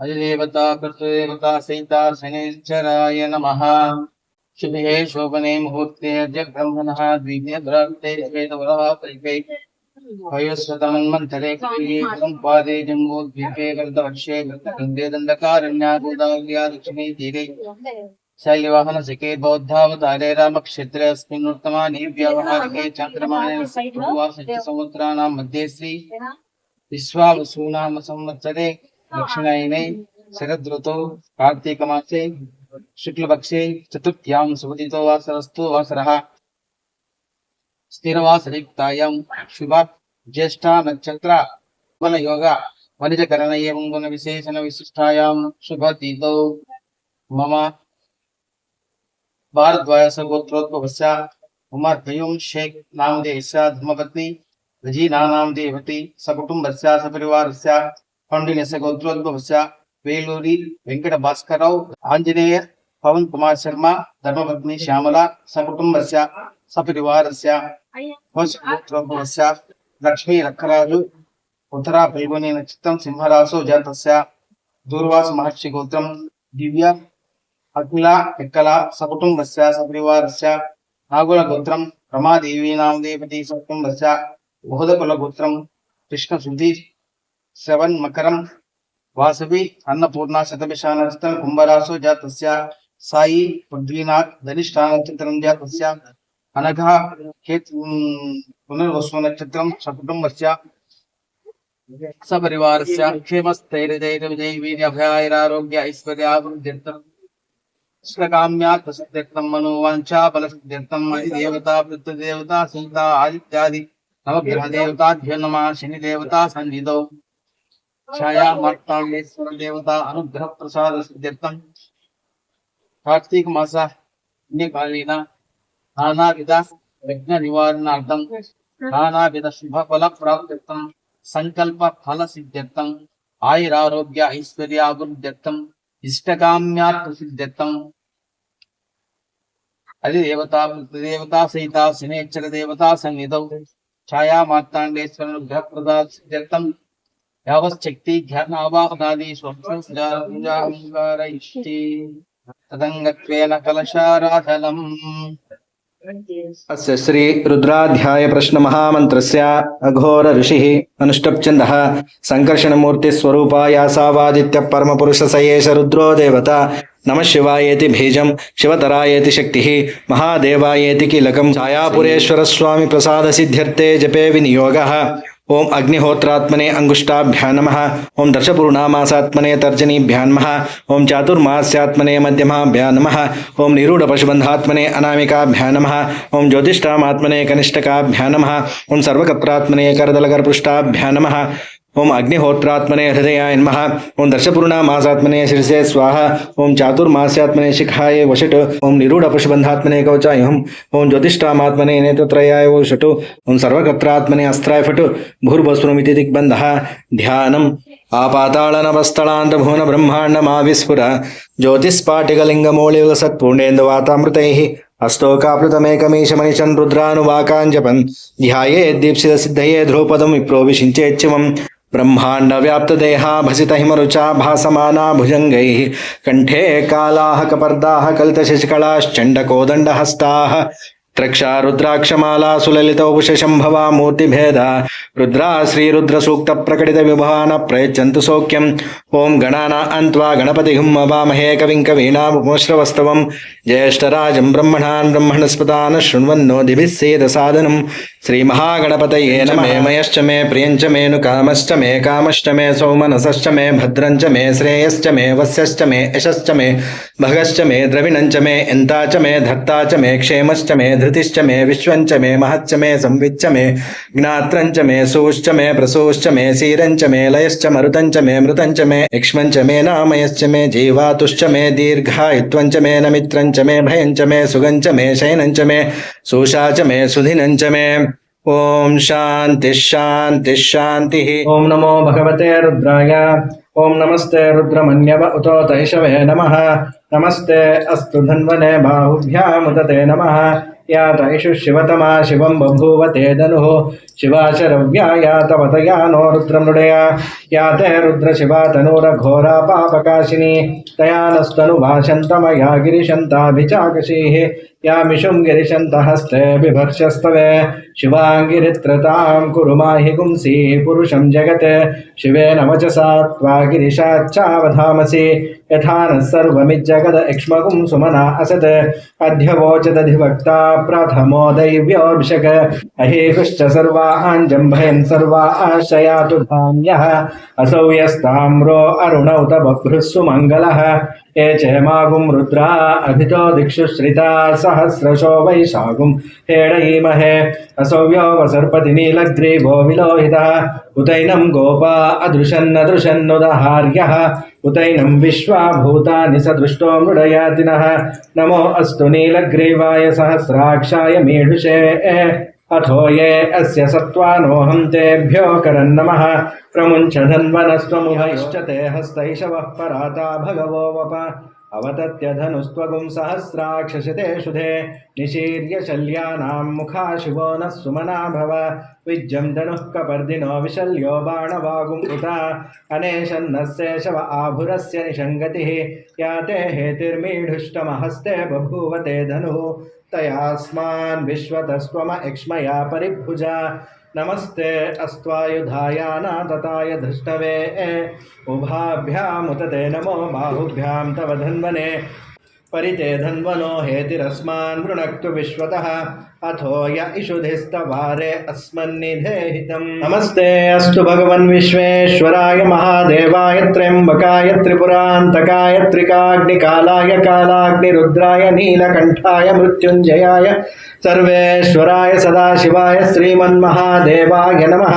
अधिदेवता कृतदेवता सहिता शनिश्चराय नमः। शुभे शोभने मुहूर्ते अद्य ब्रह्मणः द्वितीयभ्रान्ते श्वेतवरः पादे लक्ष्मी तीरे। शैलवाहनसिके बौद्धावतारे अस्मिन् समुद्राणां मध्ये श्री। विश्वावसूनाम संवत्सरे दक्षिणायने शरदृतौ कार्तीकमासे शुक्लपक्षे चतुर्थ्यां सुपतितो वासरस्तु वासरः। स्थिरवासरिक्तायां शुभा ज्येष्ठा नक्षत्र वनयोग वनिजकरण एवं गुणविशेषण विशिष्टायां शुभतीतौ। मम भारद्वायस गोत्रोद्भवस्य उमर्दयुं शेख नामदेशस्य धर्मपत्नी रजीनानां देवती सकुटुम्बस्य सपरिवारस्य ఫౌండేషన్ గోత్రోద్భవస్య వేలూరి వెంకట భాస్కరరావు ఆంజనేయ పవన్ కుమార్ శర్మ ధర్మపత్ని శ్యామల సకుటుంబస్య సపరివారస్య గోత్రోద్భవస్య లక్ష్మీ రక్కరాజు ఉత్తరా పెల్గొని నక్షత్రం సింహరాసో జాతస్య దూర్వాస మహర్షి గోత్రం దివ్య అఖిల ఎక్కల సకుటుంబస్య సపరివారస్య నాగుల గోత్రం రమాదేవి నామదేవతి సకుటుంబస్య బహుదకుల గోత్రం కృష్ణ సుధీష్ श्रवन् मकरं वासवी, अन्नपूर्णा शतभिषानस्थं कुम्भरासो जातस्य साई पृथ्वीनाथ धनिष्ठा नक्षत्रं जातस्य अनघा केत् पुनर्वसु नक्षत्रं सकुटुम्बस्य, सपरिवारस्य क्षेमस्थैर्यजैर्विजयवीर्यभयाैरारोग्य ऐश्वर्याभिवृद्ध्यर्थम् इष्टकाम्यात् प्रसिद्ध्यर्थं मनोवाञ्छा बलसिद्ध्यर्थम् अधिदेवता पृथ्वीदेवता सीता, आदित्यादि नवग्रहदेवताभ्यो नमः, शनिदेवता ఛాయామర్తాళేశ్వర దేవత అనుగ్రహ ప్రసాద సిద్ధార్థం కార్తీక మాస పుణ్యకాలీన నానావిధ విఘ్న నివారణార్థం నానావిధ శుభ ఫల ప్రాప్త్యర్థం. సంకల్ప ఫల సిద్ధ్యర్థం. ఆయురారోగ్య ఐశ్వర్యాభివృద్ధ్యర్థం ఇష్టకామ్యార్థ సిద్ధ్యర్థం. అది దేవతా దేవతా సహిత శనేచ్చర దేవతా సన్నిధౌ. ఛాయామార్తాండేశ్వర గ్రహ ప్రదార్థం యావశక్తి ఘర్ణావాహనాది స్వంగారయిష్టి తదంగత్వేన కలశారాధనం అస్య శ్రీ రుద్రాధ్యాయ ప్రశ్న మహామంత్రస్య అఘోర ఋషి అనుష్టప్ఛంద సంకర్షణమూర్తి స్వరూపాయాసావాదిత్య పరమపురుష సయేష రుద్రో దేవత నమ శివాయేతి భీజం శివతరాయేతి శక్తి మహాదేవాయేతి కీలకం ఛాయాపురేశ్వర ప్రసాద సిద్ధ్యర్థే జపే వినియోగ ॐ अग्निहोत्रात्मने अंगुष्टाभ्या नम। ओं दर्शपूर्णामासात्मने तर्जनीभ्या नम। ओं चातुर्मास्यात्मने मध्यमाभ्या नम। ओं निरूढ़शुबंधात्मने अनामिकाभ्या नम। ओं ज्योतिषात्मने कनिष्ठकाभ्या नम। ओं सर्वकत्रात्मने करदलकरपृष्ठाभ्यां नमः। ఓం అగ్నిహోత్రాత్మనే హృదయాయ నమ. ఓం దర్శపూర్ణమాసాత్మనే శిరసే స్వాహ. ఓం చాతుర్మాస్యాత్మనే శిఖాయ వషట్ ఓం నిరూఢపశుబంధాత్మనే కౌచాయ హం. ఓం జ్యోతిష్టామాత్మనే నేతత్రయాయ ఓ షటు ఓం సర్వకత్రాత్మనే అస్త్రాయ ఫటు భూర్భస్వమితి దిగ్బంధ. ధ్యానం. ఆపాతాళనవస్థళాంతభువన బ్రహ్మాండమావిస్ఫుర. జ్యోతిస్పాటికలింగమూళయుగ సత్పూర్ణేందువాతామృతై అస్తోకాప్లుతమేకమీశమనిశన్ రుద్రానువాకాంజపన్ ధ్యాయే దీప్సిత సిద్ధయే ధ్రుపదం విప్రోవిశించేచ్చమం బ్రహ్మాండ వ్యాప్త దేహాభసిత హిమరుచా భాసమానా భుజంగై కంఠే కాళాహ కపర్దాహ కలిత త్రక్షా రుద్రాక్షమాలా సులలితౌపుషశంభవా మూర్తిభేద రుద్రా శ్రీరుద్రసూక్త ప్రకటిత విభాన ప్రయచ్చంతు సౌఖ్యం ఓం గణానా అన్వా గణపతి వామహే కవిం కవీనాముశ్రవస్తవం జ్యేష్టరాజం బ్రహ్మణాన్ బ్రహ్మణస్పతాన్ శృణ్వన్నోదిభిः సేద సాధనం శ్రీమహాగణపతయే నమేమయశ్చ మే ప్రియంచ మేను కామశ్చ మే కామశ్చ మే సౌమనసశ్చ మే భద్రంచ మే శ్రేయశ్చ మే వశ్యశ్చ మే యశశ్చ మే भगश्च मे, द्रविणञ्च मे, यन्ता च मे धत्ता च मे, क्षेमश्च मे, धृतिश्च मे, विश्वञ्च मे, महच्च मे संविच्च मे, ज्ञात्रञ्च मे, सूश्च मे, प्रसूश्च मे, सीरञ्च मे, लयश्च, मरुतञ्च मे, मृतञ्च मे, यक्ष्मञ्च मे, नामयश्च मे, जीवातुश्च मे, दीर्घायुत्वञ्च मे, नमित्रञ्च मे, भयञ्च मे, सुगञ्च मे, शयनञ्च मे सूषा च मे, सुधिनञ्च मे। ॐ शान्तिः शान्तिः शान्तिः। ॐ नमो भगवते रुद्राय। ॐ नमस्ते रुद्रमन्यव उतो तैषवे नमः। नमस्ते, अस्तु धन्वने बाहुभ्यामुदते नमः। या तैषु शिवतमा शिवं बभूव ते धनुः। शिवा शरव्या या तव तया नो रुद्रमृडया। या ते रुद्रशिवा तनूरघोरा पापकाशिनी। तया नस्तनुभाषन्तमया गिरिशन्ताभिचाकशीः। या मिषुं गिरिशन्तहस्ते बिभर्षस्तवे शिवाङ्गिरित्रतां कुरु माहि पुरुषं जगत्। शिवेन वचसा त्वा गिरिशाच्चावधामसि यथा नः सर्वमिज्जगद एक्ष्मकुं सुमना असत्। अध्यवोचदधिवक्ता प्रथमो दैव्योऽभिषक अहेकुश्च जम्भयन् सर्वा आश्रयातु धान्यः। असौ यस्ताम्रो अरुणौ तबभ्रुः सुमङ्गलः ये च मागुं रुद्रा अभितो दिक्षु श्रिता सहस्रशो वैशागुं हेडयीमहे। असौव्यो वसर्पति नीलग्रीवो विलोहितः। उतैनं गोपा अदृशन्नदृशन्नुदहार्यः उतैनं विश्वा भूतानि सदृष्टो मृडयातिनः नमो अस्तु नीलग्रीवाय सहस्राक्षाय मेढुषे। अथो ये अस्य सत्त्वानोऽहं तेभ्यो करन्नमः। प्रमुञ्च धन्वनस्त्वमुभयश्च ते हस्तैषवः पराता भगवो वप। अवतत्य धनुस्त्वगुं सहस्राक्षशते शुधे निशीर्य शल्यानां मुखा शिवो नः सुमना भव विज्यं धनुः कपर्दिनो विशल्यो बाणवागुम् उत अनेशन्नस्य शव आभुरस्य निषङ्गतिः या ते हेतिर्मीढुष्टमहस्ते बभूव ते धनुः तयास्मान् विश्वतस्त्वम एक्ष्मया परिभुजा नमस्ते अस्त्वायुधायानातताय धृष्टवे उभाभ्यामुत ते नमो बाहुभ्यां तव धन्वने। परिते धन्वनो हेतिरस्मान् वृणक्तु विश्वतः। अथो य इषुधिस्तवारे अस्मन्निधेहितम्। नमस्ते, अस्तु भगवन् विश्वेश्वराय महादेवाय त्र्यम्बकाय त्रिपुरान्तकाय त्रिकाग्निकालाय कालाग्निरुद्राय नीलकण्ठाय मृत्युञ्जयाय सर्वेश्वराय सदाशिवाय श्रीमन्महादेवाय नमः।